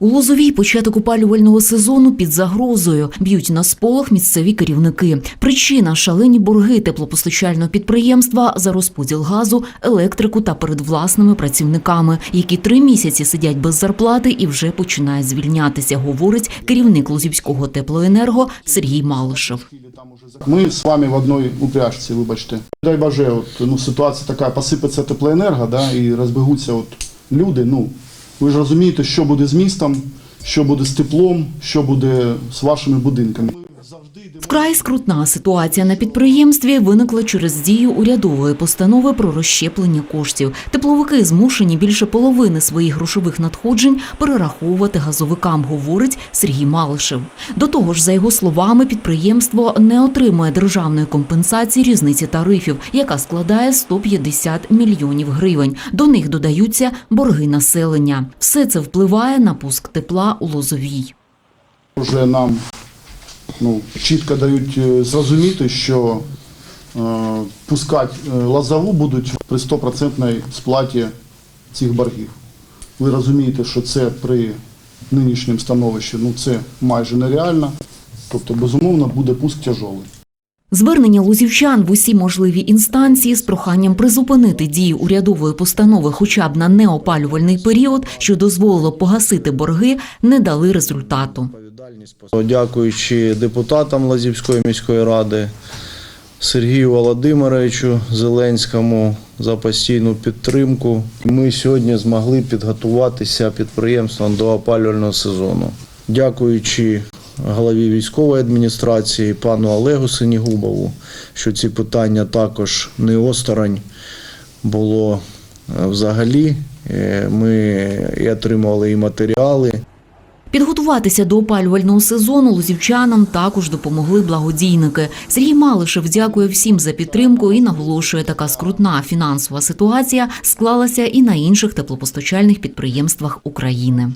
У Лозовій початок опалювального сезону під загрозою б'ють на сполох місцеві керівники. Причина шалені борги теплопостачального підприємства за розподіл газу, електрику та перед власними працівниками, які три місяці сидять без зарплати і вже починають звільнятися, говорить керівник Лозівського теплоенерго Сергій Малишев. Ми з вами в одній упряжці, вибачте. Дай Боже, от, ну, ситуація така, посипеться теплоенерго, да, і розбегуться от, люди. Ну, ви ж розумієте, що буде з містом, що буде з теплом, що буде з вашими будинками. Вкрай скрутна ситуація на підприємстві виникла через дію урядової постанови про розщеплення коштів. Тепловики змушені більше половини своїх грошових надходжень перераховувати газовикам, говорить Сергій Малишев. До того ж, за його словами, підприємство не отримує державної компенсації різниці тарифів, яка складає 150 мільйонів гривень. До них додаються борги населення. Все це впливає на пуск тепла у Лозовій. Вже нам ну, чітко дають е, зрозуміти, що е, пускати е, лазову будуть при 100% сплаті цих боргів. Ви розумієте, що це при нинішньому становищі ну, це майже нереально. Тобто, безумовно, буде пуск тяжолий. Звернення лузівчан в усі можливі інстанції з проханням призупинити дію урядової постанови хоча б на неопалювальний період, що дозволило погасити борги, не дали результату. Дякуючи депутатам Лазівської міської ради, Сергію Володимировичу Зеленському за постійну підтримку. Ми сьогодні змогли підготуватися підприємством до опалювального сезону. Дякуючи голові військової адміністрації пану Олегу Синігубову, що ці питання також не осторонь було е, взагалі. Е, Ми і отримували і матеріали. Підготуватися до опалювального сезону лузівчанам також допомогли благодійники. Сергій Малишев дякує всім за підтримку і наголошує, така скрутна фінансова ситуація склалася і на інших теплопостачальних підприємствах України.